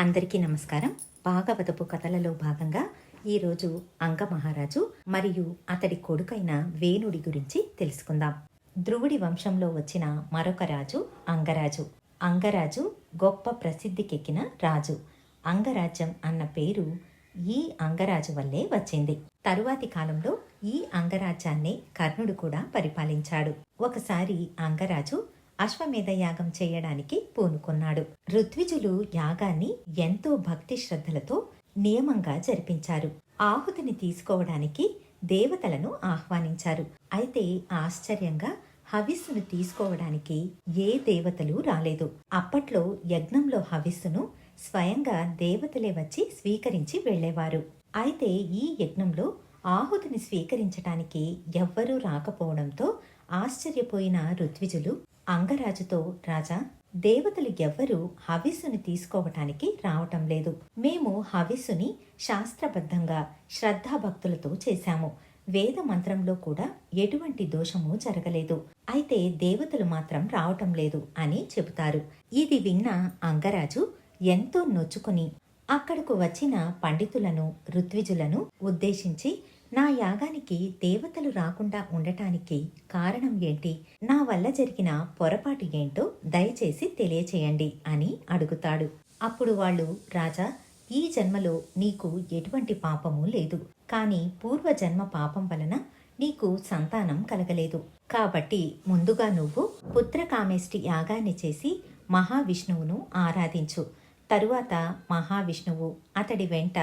అందరికీ నమస్కారం. భాగవతపు కథలలో భాగంగా ఈరోజు అంగమహారాజు మరియు అతడి కొడుకైన వేణుడి గురించి తెలుసుకుందాం. ధ్రువుడి వంశంలో వచ్చిన మరొక రాజు అంగరాజు. అంగరాజు గొప్ప ప్రసిద్ధికెక్కిన రాజు. అంగరాజ్యం అన్న పేరు ఈ అంగరాజు వల్లే వచ్చింది. తరువాతి కాలంలో ఈ అంగరాజ్యాన్ని కర్ణుడు కూడా పరిపాలించాడు. ఒకసారి అంగరాజు అశ్వమేధ యాగం చేయడానికి పూనుకున్నాడు. ఋత్విజులు యాగాన్ని ఎంతో భక్తి శ్రద్ధలతో నియమంగా జరిపించారు. ఆహుతిని తీసుకోవడానికి దేవతలను ఆహ్వానించారు. అయితే ఆశ్చర్యంగా హవిస్సును తీసుకోవడానికి ఏ దేవతలు రాలేదు. అప్పట్లో యజ్ఞంలో హవిస్సును స్వయంగా దేవతలే వచ్చి స్వీకరించి వెళ్ళేవారు. అయితే ఈ యజ్ఞంలో ఆహుతిని స్వీకరించటానికి ఎవ్వరూ రాకపోవడంతో ఆశ్చర్యపోయిన ఋత్విజులు అంగరాజుతో రాజా దేవతలు ఎవ్వరూ హవిస్సుని తీసుకోవటానికి రావటం లేదు. మేము హవిస్సుని శాస్త్రబద్ధంగా శ్రద్ధాభక్తులతో చేశాము. వేద మంత్రంలో కూడా ఎటువంటి దోషము జరగలేదు. అయితే దేవతలు మాత్రం రావటం లేదు అని చెబుతారు. ఇది విన్న అంగరాజు ఎంతో నొచ్చుకుని అక్కడకు వచ్చిన పండితులను ఋత్విజులను ఉద్దేశించి నా యాగానికి దేవతలు రాకుండా ఉండటానికి కారణం ఏంటి? నా వల్ల జరిగిన పొరపాటు ఏంటో దయచేసి తెలియచేయండి అని అడుగుతాడు. అప్పుడు వాళ్ళు రాజా ఈ జన్మలో నీకు ఎటువంటి పాపము లేదు. కానీ పూర్వజన్మ పాపం వలన నీకు సంతానం కలగలేదు. కాబట్టి ముందుగా నువ్వు పుత్రకామేష్టి యాగాన్ని చేసి మహావిష్ణువును ఆరాధించు. తరువాత మహావిష్ణువు అతడి వెంట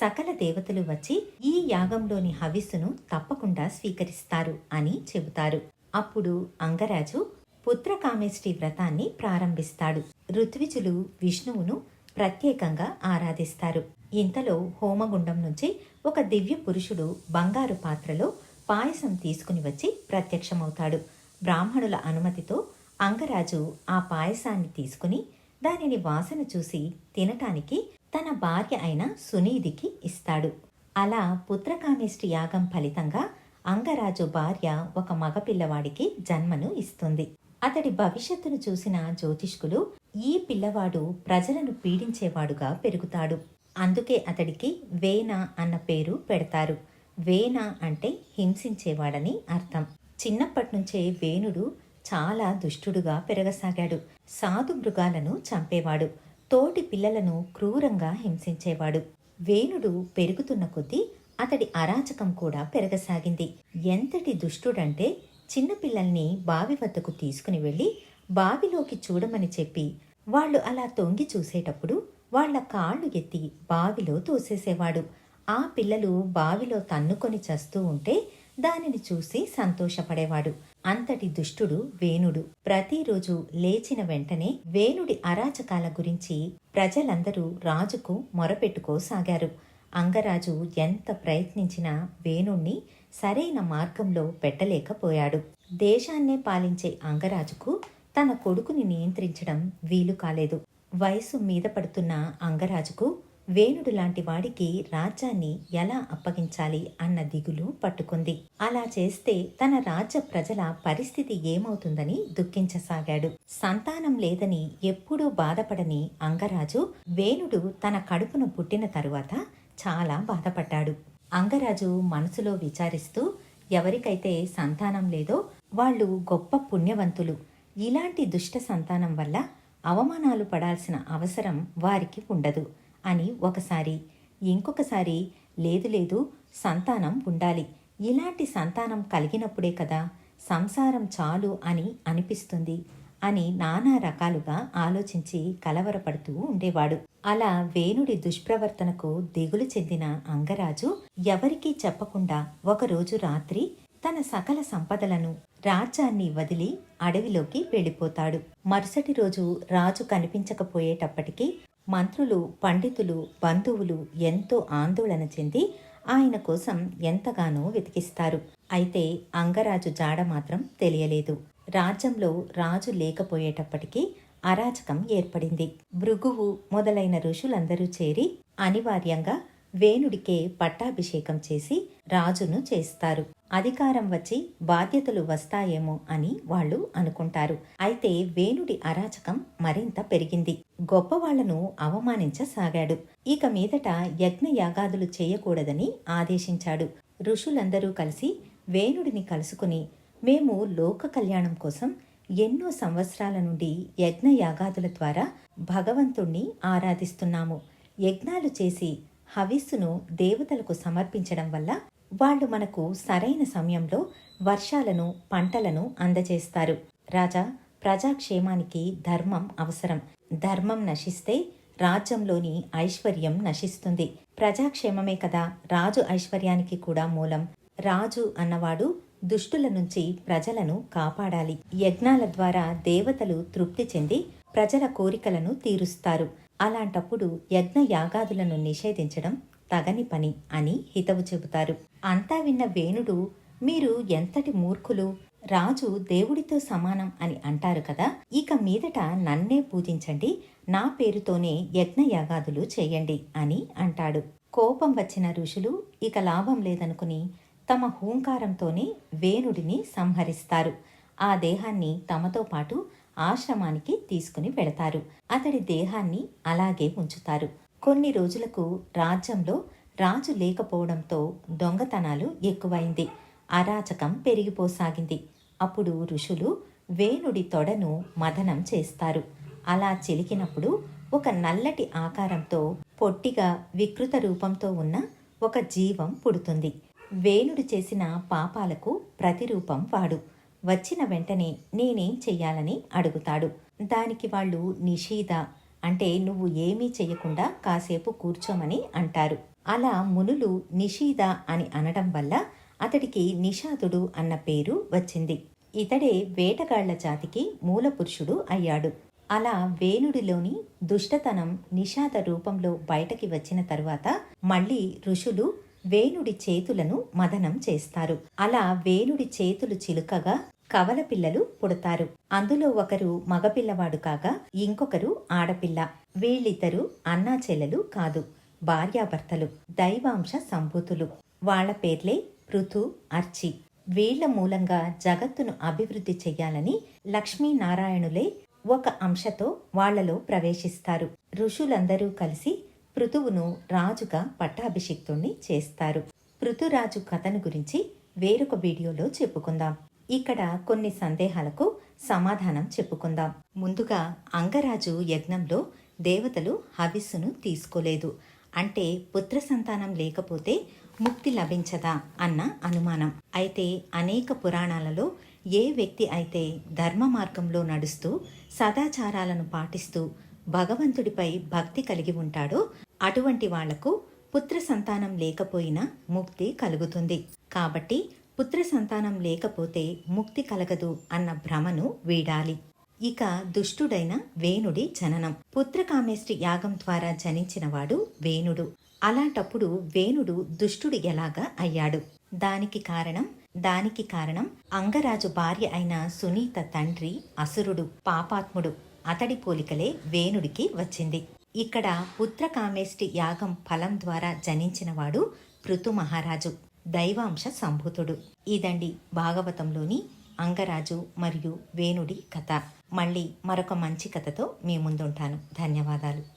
సకల దేవతలు వచ్చి ఈ యాగంలోని హవిస్సును తప్పకుండా స్వీకరిస్తారు అని చెబుతారు. అప్పుడు అంగరాజు పుత్రకామేష్టి వ్రతాన్ని ప్రారంభిస్తాడు. ఋత్విజులు విష్ణువును ప్రత్యేకంగా ఆరాధిస్తారు. ఇంతలో హోమగుండం నుంచి ఒక దివ్య పురుషుడు బంగారు పాత్రలో పాయసం తీసుకుని వచ్చి ప్రత్యక్షమవుతాడు. బ్రాహ్మణుల అనుమతితో అంగరాజు ఆ పాయసాన్ని తీసుకుని దానిని వాసన చూసి తినటానికి తన భార్య అయిన సునీదికి ఇస్తాడు. అలా పుత్రకామేష్టి యాగం ఫలితంగా అంగరాజు భార్య ఒక మగపిల్లవాడికి జన్మను ఇస్తుంది. అతడి భవిష్యత్తును చూసిన జ్యోతిష్కులు ఈ పిల్లవాడు ప్రజలను పీడించేవాడుగా పెరుగుతాడు. అందుకే అతడికి వేణ అన్న పేరు పెడతారు. వేణ అంటే హింసించేవాడని అర్థం. చిన్నప్పటి నుంచే వేణుడు చాలా దుష్టుడుగా పెరగసాగాడు. సాధు మృగాలను చంపేవాడు. తోటి పిల్లలను క్రూరంగా హింసించేవాడు. వేణుడు పెరుగుతున్న కొద్దీ అతడి అరాచకం కూడా పెరగసాగింది. ఎంతటి దుష్టుడంటే చిన్నపిల్లల్ని బావి వద్దకు తీసుకుని వెళ్ళి బావిలోకి చూడమని చెప్పి వాళ్ళు అలా తొంగి చూసేటప్పుడు వాళ్ళ కాళ్ళు ఎత్తి బావిలో తోసేసేవాడు. ఆ పిల్లలు బావిలో తన్నుకొని చస్తూ ఉంటే దానిని చూసి సంతోషపడేవాడు. అంతటి దుష్టుడు వేణుడు. ప్రతిరోజు లేచిన వెంటనే వేణుడి అరాచకాల గురించి ప్రజలందరూ రాజుకు మొరపెట్టుకోసాగారు. అంగరాజు ఎంత ప్రయత్నించినా వేణుణ్ణి సరైన మార్గంలో పెట్టలేకపోయాడు. దేశాన్నే పాలించే అంగరాజుకు తన కొడుకుని నియంత్రించడం వీలు కాలేదు వయసు మీద పడుతున్న అంగరాజుకు వేణుడు లాంటి వాడికి రాజ్యాన్ని ఎలా అప్పగించాలి అన్న దిగులు పట్టుకుంది. అలా చేస్తే తన రాజ్య ప్రజల పరిస్థితి ఏమవుతుందని దుఃఖించసాగాడు. సంతానం లేదని ఎప్పుడూ బాధపడని అంగరాజు వేణుడు తన కడుపును పుట్టిన తరువాత చాలా బాధపడ్డాడు. అంగరాజు మనసులో విచారిస్తూ ఎవరికైతే సంతానం లేదో వాళ్ళు గొప్ప పుణ్యవంతులు. ఇలాంటి దుష్ట సంతానం వల్ల అవమానాలు పడాల్సిన అవసరం వారికి ఉండదు. అని ఒకసారి ఇంకొకసారి లేదు లేదు సంతానం ఉండాలి. ఇలాంటి సంతానం కలిగినప్పుడే కదా సంసారం చాలు అని అనిపిస్తుంది అని నానా రకాలుగా ఆలోచించి కలవరపడుతూ ఉండేవాడు. అలా వేణుడి దుష్ప్రవర్తనకు దిగులు చెందిన అంగరాజు ఎవరికీ చెప్పకుండా ఒకరోజు రాత్రి తన సకల సంపదలను రాజ్యాన్ని వదిలి అడవిలోకి వెళ్ళిపోతాడు. మరుసటి రోజు రాజు కనిపించకపోయేటప్పటికీ మంత్రులు పండితులు బంధువులు ఎంతో ఆందోళన చెంది ఆయన కోసం ఎంతగానో వెతికిస్తారు. అయితే అంగరాజు జాడ మాత్రం తెలియలేదు. రాజ్యంలో రాజు లేకపోయేటప్పటికీ అరాచకం ఏర్పడింది. భృగువు మొదలైన ఋషులందరూ చేరి అనివార్యంగా వేణుడికే పట్టాభిషేకం చేసి రాజును చేస్తారు. అధికారం వచ్చి బాధ్యతలు వస్తాయేమో అని వాళ్ళు అనుకుంటారు. అయితే వేణుడి అరాచకం మరింత పెరిగింది. గొప్పవాళ్ళను అవమానించసాగాడు. ఇక మీదట యజ్ఞ యాగాదులు చేయకూడదని ఆదేశించాడు. ఋషులందరూ కలిసి వేణుడిని కలుసుకుని మేము లోక కళ్యాణం కోసం ఎన్నో సంవత్సరాల నుండి యజ్ఞ యాగాదుల ద్వారా భగవంతుణ్ణి ఆరాధిస్తున్నాము. యజ్ఞాలు చేసి హవిస్సును దేవతలకు సమర్పించడం వల్ల వాళ్ళు మనకు సరైన సమయంలో వర్షాలను పంటలను అందజేస్తారు. రాజా ప్రజాక్షేమానికి ధర్మం అవసరం. ధర్మం నశిస్తే రాజ్యంలోని ఐశ్వర్యం నశిస్తుంది. ప్రజాక్షేమమే కదా రాజు ఐశ్వర్యానికి కూడా మూలం. రాజు అన్నవాడు దుష్టుల నుంచి ప్రజలను కాపాడాలి. యజ్ఞాల ద్వారా దేవతలు తృప్తి చెంది ప్రజల కోరికలను తీరుస్తారు. అలాంటప్పుడు యజ్ఞ యాగాదులను నిషేధించడం తగని పని అని హితవు చెబుతారు. అంతా విన్న వేణుడు మీరు ఎంతటి మూర్ఖులు? రాజు దేవుడితో సమానం అని అంటారు కదా ఇక మీదట నన్నే పూజించండి నా పేరుతోనే యజ్ఞయాగాదులు చేయండి అని అంటాడు. కోపం వచ్చిన ఋషులు ఇక లాభం లేదనుకుని తమ హూంకారంతోనే వేణుడిని సంహరిస్తారు. ఆ దేహాన్ని తమతో పాటు ఆశ్రమానికి తీసుకుని వెళతారు. అతడి దేహాన్ని అలాగే ఉంచుతారు కొన్ని రోజులకు రాజ్యంలో రాజు లేకపోవడంతో దొంగతనాలు ఎక్కువైంది. అరాచకం పెరిగిపోసాగింది. అప్పుడు ఋషులు వేణుడి తొడను మదనం చేస్తారు. అలా చిలికినప్పుడు ఒక నల్లటి ఆకారంతో పొట్టిగా వికృత రూపంతో ఉన్న ఒక జీవం పుడుతుంది. వేణుడు చేసిన పాపాలకు ప్రతిరూపం వాడు. వచ్చిన వెంటనే నేనేం చెయ్యాలని అడుగుతాడు. దానికి వాళ్ళు నిషీద అంటే నువ్వు ఏమీ చెయ్యకుండా కాసేపు కూర్చోమని అంటారు. అలా మునులు నిషీద అని అనడం వల్ల అతడికి నిషాదుడు అన్న పేరు వచ్చింది. ఇతడే వేటగాళ్ళ జాతికి మూలపురుషుడు అయ్యాడు. అలా వేణుడిలోని దుష్టతనం నిషాద రూపంలో బయటకి వచ్చిన తరువాత మళ్ళీ ఋషులు వేణుడి చేతులను మదనం చేస్తారు. అలా వేణుడి చేతులు చిలుకగా కవల పిల్లలు పుడతారు. అందులో ఒకరు మగపిల్లవాడు కాగా ఇంకొకరు ఆడపిల్ల. వీళ్ళిద్దరూ అన్నా చెల్లెలు కాదు భార్యాభర్తలు దైవాంశ సంభూతులు. వాళ్ళ పేర్లే పృథు అర్చి. వీళ్ళ మూలంగా జగత్తును అభివృద్ధి చెయ్యాలని లక్ష్మీనారాయణులే ఒక అంశతో వాళ్ళలో ప్రవేశిస్తారు. ఋషులందరూ కలిసి పృథువును రాజుగా పట్టాభిషిక్తుణ్ణి చేస్తారు. పృథురాజు కథను గురించి వేరొక వీడియోలో చెప్పుకుందాం. ఇక్కడ కొన్ని సందేహాలకు సమాధానం చెప్పుకుందాం. ముందుగా అంగరాజు యజ్ఞంలో దేవతలు హవిస్సును తీసుకోలేదు. అంటే పుత్ర సంతానం లేకపోతే ముక్తి లభించదా అన్న అనుమానం. అయితే అనేక పురాణాలలో ఏ వ్యక్తి అయితే ధర్మ మార్గంలో నడుస్తూ సదాచారాలను పాటిస్తూ భగవంతుడిపై భక్తి కలిగి ఉంటాడో అటువంటి వాళ్ళకు పుత్ర సంతానం లేకపోయినా ముక్తి కలుగుతుంది. కాబట్టి పుత్ర సంతానం లేకపోతే ముక్తి కలగదు అన్న భ్రమను వీడాలి. ఇక దుష్టుడైన వేణుడి జననం. పుత్రకామేష్టి యాగం ద్వారా జనించినవాడు వేణుడు. అలాంటప్పుడు వేణుడు దుష్టుడు ఎలాగా అయ్యాడు? దానికి కారణం దానికి కారణం అంగరాజు భార్య అయిన సునీత తండ్రి అసురుడు పాపాత్ముడు. అతడి పోలికలే వేణుడికి వచ్చింది. ఇక్కడ పుత్రకామేష్టి యాగం ఫలం ద్వారా జనించినవాడు పృతు మహారాజు దైవాంశ సంభూతుడు. ఇదండి భాగవతంలోని అంగరాజు మరియు వేణుడి కథ. మళ్ళీ మరొక మంచి కథతో మీ ముందుంటాను. ధన్యవాదాలు.